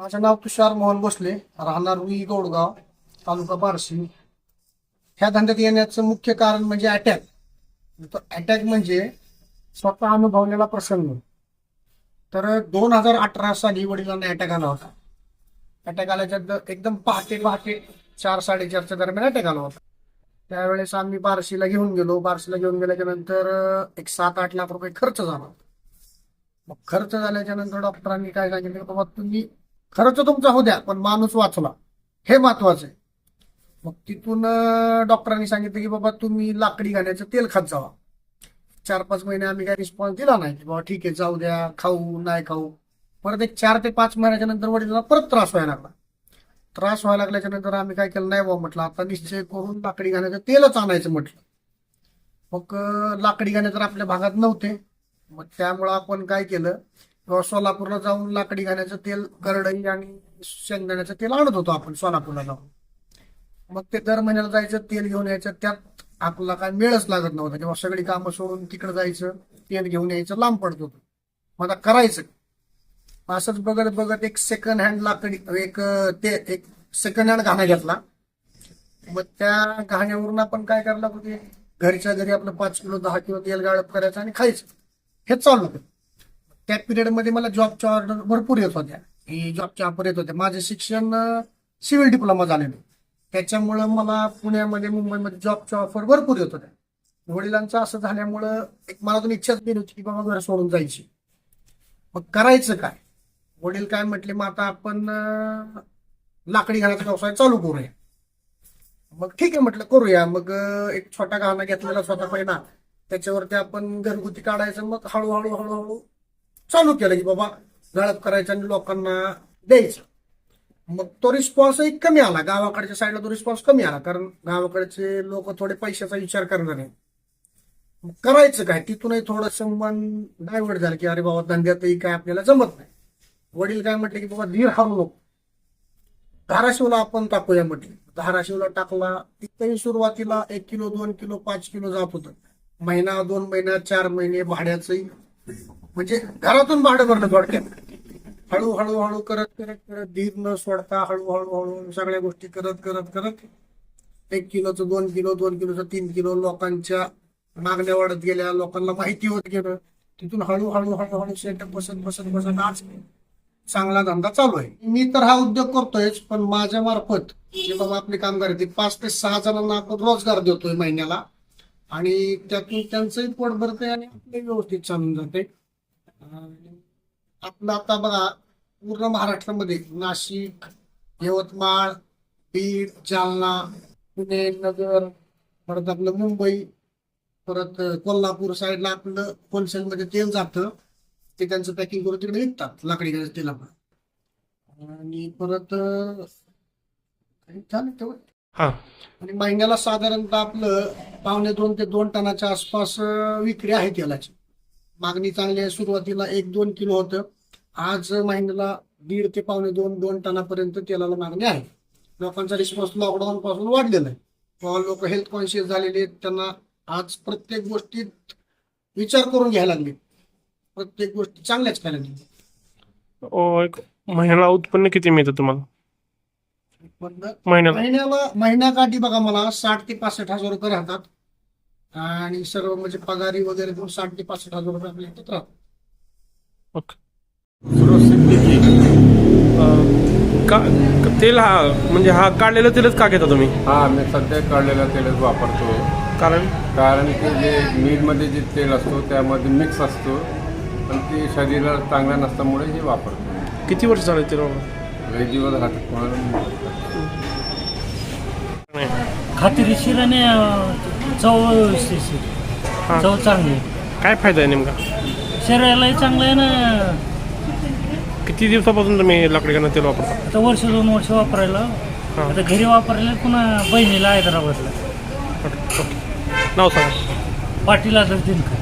माझं नाव तुषार मोहन भोसले राहणार रुई गौडगाव तालुका बार्शी. ह्या धंद्यात येण्याचं मुख्य कारण म्हणजे अटॅक तो अटॅक म्हणजे स्वतः अनुभवलेला प्रसंग. तर दोन हजार अठरा साली वडिलांना अटॅक आला होता. अटॅक आल्याच्या एकदम पहाटे पहाटे चार साडेचारच्या दरम्यान अटॅक आला होता. त्यावेळेस आम्ही बार्शीला घेऊन गेलो. बार्शीला घेऊन गेल्याच्यानंतर एक सात आठ लाख रुपये खर्च झाला मग खर्च झाल्याच्यानंतर डॉक्टरांनी काय सांगितलं की बाबा तुम्ही खर्च तुमचा हो द्या पण माणूस वाचला. हे महत्वाचं आहे. मग तिथून डॉक्टरांनी सांगितलं की बाबा तुम्ही लाकडी घाण्याचं तेल खात जावा. चार पाच महिने आम्ही काही रिस्पॉन्स दिला नाही. की बाबा ठीक आहे जाऊ द्या खाऊ नाही खाऊ. परत एक चार ते पाच महिन्याच्या नंतर वडिलांना परत त्रास व्हायला लागला. त्रास व्हायला लागल्याच्या नंतर आम्ही काय केलं नाही बाबा म्हटलं आता निश्चय करून लाकडी घाण्याचं तेलच आणायचं म्हटलं. मग लाकडी घाणे तर आपल्या भागात नव्हते. मग त्यामुळं आपण काय केलं किंवा सोलापूरला जाऊन लाकडी घाण्याचं तेल करडई आणि शेंगदाण्याचं तेल आणत होतो आपण सोलापूरला जाऊन. मग ते दर महिन्याला जायचं तेल घेऊन यायचं त्यात आपला काय मेळच लागत नव्हता. किंवा सगळी कामं सोडून तिकडे जायचं तेल घेऊन यायचं लांब पडत होतं. मग आता करायचं. असंच बघत बघत एक सेकंड हँड लाकडी एक ते एक सेकंड हँड घाणा घेतला. मग त्या घाण्यावरून आपण काय करायला होते घरच्या घरी आपलं पाच किलो दहा किलो तेल गाळप करायचं आणि खायचं. हेच चालू होतं. त्या पिरियडमध्ये मला जॉबच्या ऑर्डर भरपूर येत होत्या. ही जॉबच्या ऑफर येत होत्या माझं शिक्षण सिव्हिल डिप्लोमा झालेलं. त्याच्यामुळं मला पुण्यामध्ये मुंबईमध्ये जॉबच्या ऑफर भरपूर येत होत्या. वडिलांचं असं झाल्यामुळं एक मला तुम्ही इच्छाच केली होती की बाबा घर सोडून जायची. मग करायचं काय? वडील काय म्हटले मग आता आपण लाकडी घाण्याचा व्यवसाय चालू करूया. मग ठीक आहे म्हटलं करूया. मग एक छोटा गहाणा घेतलेला स्वतः पहिला. त्याच्यावरती आपण घरगुती काढायचं. मग हळूहळू हळूहळू चालू केलं की बाबा गळप करायचं आणि लोकांना द्यायचं. मग तो रिस्पॉन्सही कमी आला. गावाकडच्या साईडला तो रिस्पॉन्स कमी आला. कारण गावाकडचे लोक थोडे पैशाचा विचार करणार आहे करायचं काय? तिथूनही थोडं मन डायव्हर्ट झालं की अरे बाबा धंद्यातही काय आपल्याला जमत नाही. वडील काय म्हटले की बाबा धीर हारू नको धाराशिवला आपण टाकूया म्हटले. धाराशिवला टाकला तिथंही सुरुवातीला एक किलो दोन किलो पाच किलो जात होतं. महिना दोन महिना चार महिने भाड्याचंही. म्हणजे घरातून भाडं भरलं थोडक्यात. हळूहळू हळू करत करत करत धीर न सोडता हळूहळू हळू सगळ्या गोष्टी करत करत करत एक किलोचं दोन किलो दोन किलोचं तीन किलो लोकांच्या मागण्या वाढत गेल्या लोकांना माहिती होत गेलं. तिथून हळूहळू हळूहळू सेटअप बसत बसत बसत आज चांगला धंदा चालू आहे. मी तर हा उद्योग करतोयच पण माझ्या मार्फत जे बाबा आपले कामगार येते ते पाच ते सहा जणांना आपण रोजगार देतोय महिन्याला. आणि त्यातून त्यांचंही पोट भरतंय आणि आपले व्यवस्थित चालून जाते आपलं आता बघा पूर्ण महाराष्ट्रामध्ये नाशिक यवतमाळ बीड जालना पुणे नगर परत आपलं मुंबई परत कोल्हापूर साईडला आपलं होलसेलमध्ये तेल जातं. ते त्यांचं पॅकिंग करून तिकडे विकतात लाकडी तेलाला आणि परत झालं तेवढं. हा. आणि महिन्याला साधारणतः आपलं पावणे दोन ते दोन टनाच्या आसपास विक्री आहे तेलाची. मागणी चांगली आहे. सुरुवातीला एक दोन किलो होतं. आज महिन्याला दीड ते पावणे दोन दोन टनापर्यंत तेलाला मागणी आहे. लोकांचा रिस्पॉन्स लॉकडाऊन पासून वाढलेला आहे. किंवा लोक हेल्थ कॉन्शियस झालेले आहेत. त्यांना आज प्रत्येक गोष्टीत विचार करून घ्यायला लागले. प्रत्येक गोष्टी चांगल्याच करायला लागली. एक महिन्याला उत्पन्न किती मिळतं तुम्हाला? महिन्याला महिन्याकाठी बघा मला साठ ते पासष्ट हजार रुपये राहतात. आणि सर्व म्हणजे पगारी वगैरे देऊन साठ ते पासष्ट हजार रुपये आपल्या ओके. का का- तेल हा म्हणजे हा काढलेलं तेलच का घेता तुम्ही? हा मी सध्या काढलेला तेलच वापरतो. कारण? कारण की जे मीठमध्ये जे तेल असतो त्यामध्ये मिक्स असतो. पण ते शरीराला चांगलं नसल्यामुळे हे वापरतो. किती वर्ष झाले तेल वापरून? लय दिवस राहतात. खात्रीशीर आणि चव व्यवस्थिशीर. चव चांगली आहे. काय फायदा आहे नेमका शरीरालाही चांगलं आहे ना किती दिवसापासून तुम्ही लाकडी घाणं तेल वापरता आता वर्ष दोन वर्ष वापरायला. आता घरी वापरायला पुन्हा बहिणीला हैदराबादला. नाव सांगा पाटील आदर दिनकर